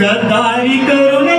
गद्दारी करून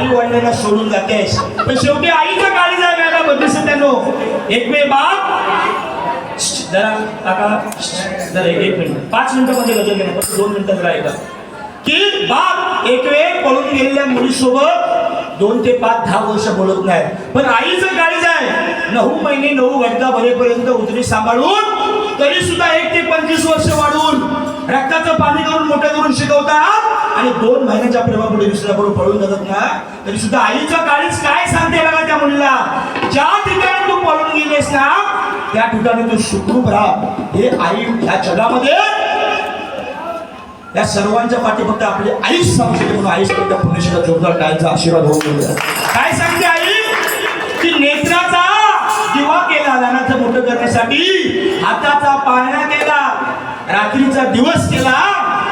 आई वडिलांना सोडून जातेस पण शेवटी आईचं काळी जायला मॅडम त्यानो एक मे बाप जरा काका. जरा एक मिनिट. पाच मिनिटामध्ये बदल घेणार फक्त दोन मिनिटं जरा ऐका. की बाप एक वेळ पळून गेलेल्या मुलीसोबत दोन ते पाच दहा वर्ष बोलत नाही पण आईचं काळीज आहे. नऊ महिने नऊ घंटा भरेपर्यंत उतरी सांभाळून तरी सुद्धा एक ते पंचवीस वर्ष वाढून रक्ताचं पाणी करून मोठं करून शिकवतात. आणि दोन महिन्याच्या प्रेमापुढे दुसऱ्याकडून पळून जातात ना तरी सुद्धा आईच्या काळीच काय सांगते बघा त्या मुलीला? ज्या ठिकाणी तू पळून गेलेस ना त्या ठिकाणी तू सुखरूप राहा. हे आई ह्या जगामध्ये या सर्वांच्या पाठी फक्त आपली आईच सांगू शकते म्हणून आईच फक्त पुण्याशीला जोरदार टाळचा आशीर्वाद होऊन गेला काय सांगते आई? की नेत्राचा दिवा केला लहानाचं मोठं करण्यासाठी हाताचा पाळणा केला रात्रीचा दिवस केला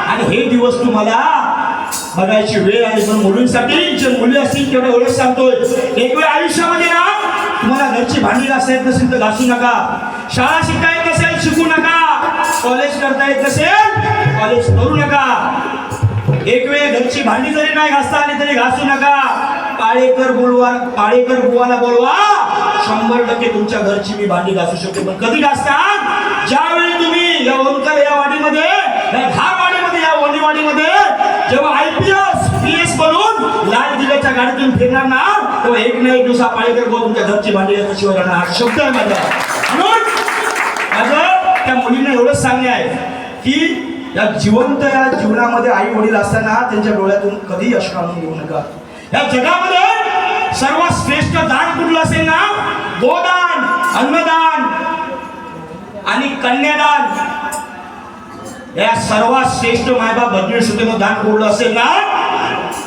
आणि हे दिवस तुम्हाला बघायची वेळ आली पण मुलींसाठी जे मुली असतील तेवढे ओळख सांगतोय. एक वेळ आयुष्यामध्ये ना तुम्हाला घरची भांडी घासता येत नसेल तर घासू नका. शाळा शिकता येत नसेल शिकू नका. कॉलेज करता येत नसेल कॉलेज करू नका. एक वेळ घरची भांडी जरी नाही घासता आली तरी घासू नका. पाळेकर बोलवा पाळेकर बुवाला बोलवा शंभर टक्के तुमच्या घरची मी भांडी घासू शकतो. पण कधी घासतात ज्यावेळी तुम्ही या ओंकार या वाडीमध्ये या घाट वाडीमध्ये या वडीवाडीमध्ये जेव्हा आयपीएस पीएस बनून लाल दिल्याच्या गाडीतून फिरणार ना तेव्हा एक ना एक दिवसा पाळेकर गो तुमच्या घरची भांडी शिवाय राहणार हा शब्द आहे माझा म्हणून माझं त्या मुलींना एवढंच सांगणे आहे की या जिवंत या जीवनामध्ये आई वडील असताना त्यांच्या डोळ्यातून कधी अश्रू आणून घेऊ नका. या जगामध्ये सर्वात श्रेष्ठ दान कुठलं असेल ना? गोदान अन्नदान आणि कन्यादान. या सर्वात श्रेष्ठ मायबाप भजनी सुद्धा दान कुठलं असेल ना?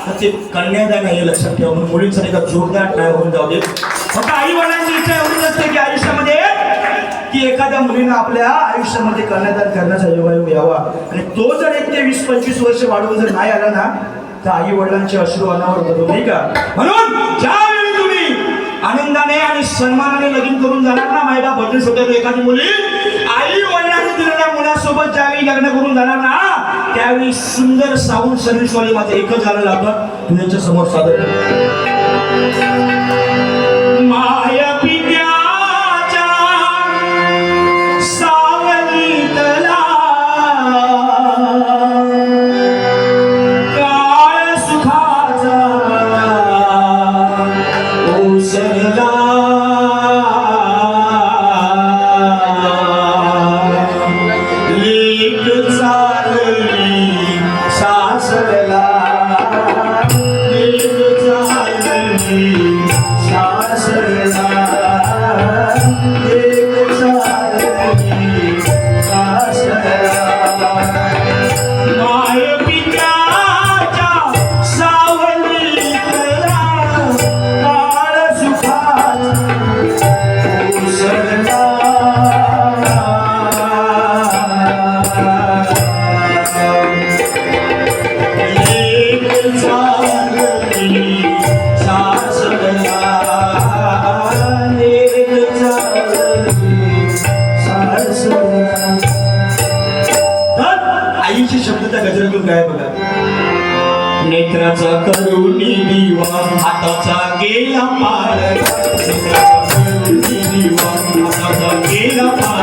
तर ते कन्यादान आहे लक्षात ठेवा. म्हणून मुलींसाठी का जोरदार काय होऊन जाऊ दे. फक्त आई वडिलांची इच्छा एवढीच असते की आयुष्यामध्ये की एखाद्या मुलीनं आपल्या आयुष्यामध्ये कन्यादान करण्याचा योगायोग यावा. आणि तो जर एक ते वीस पंचवीस वर्ष वाढवून जर नाही आला ना तर आई वडिलांचे अश्रू अनावर होतो नाही का? म्हणून ज्यावेळी आनंदाने आणि सन्मानाने लगीन करून जाणार ना मायबाप? भजन शोधतो एखादी मुली? आई वडिलांनी दिलेल्या मुलासोबत ज्यावेळी लग्न करून जाणार ना त्यावेळी सुंदर साऊंड सर्व्हिसवाले माझं एकच गाणं लागलं तुझ्याच्या समोर सादर मित्राचा करून दिवा हाताचा केला पार. दिवा हाताचा केला पार.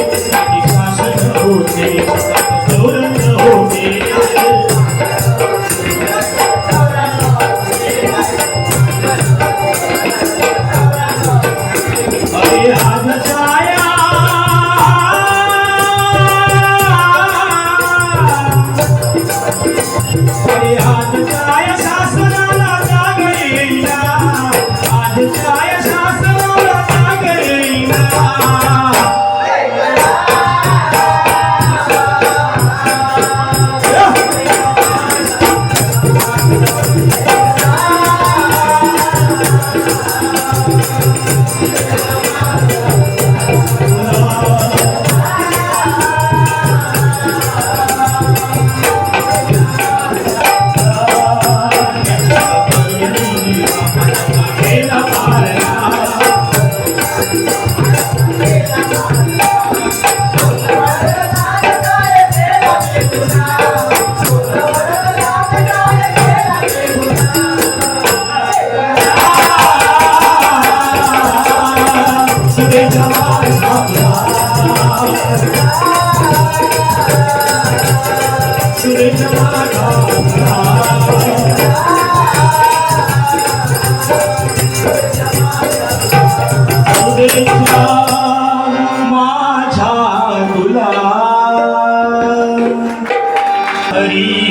Maria.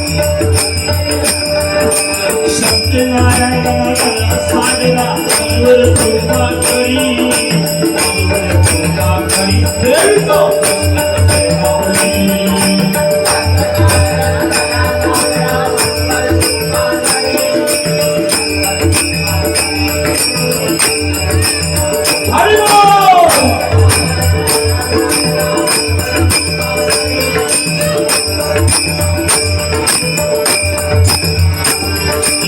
સત્યનારાયણ સાધના ઈશ્વર કૃપા કરી કૃપા કરી ફેરતો Thank you.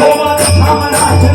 एक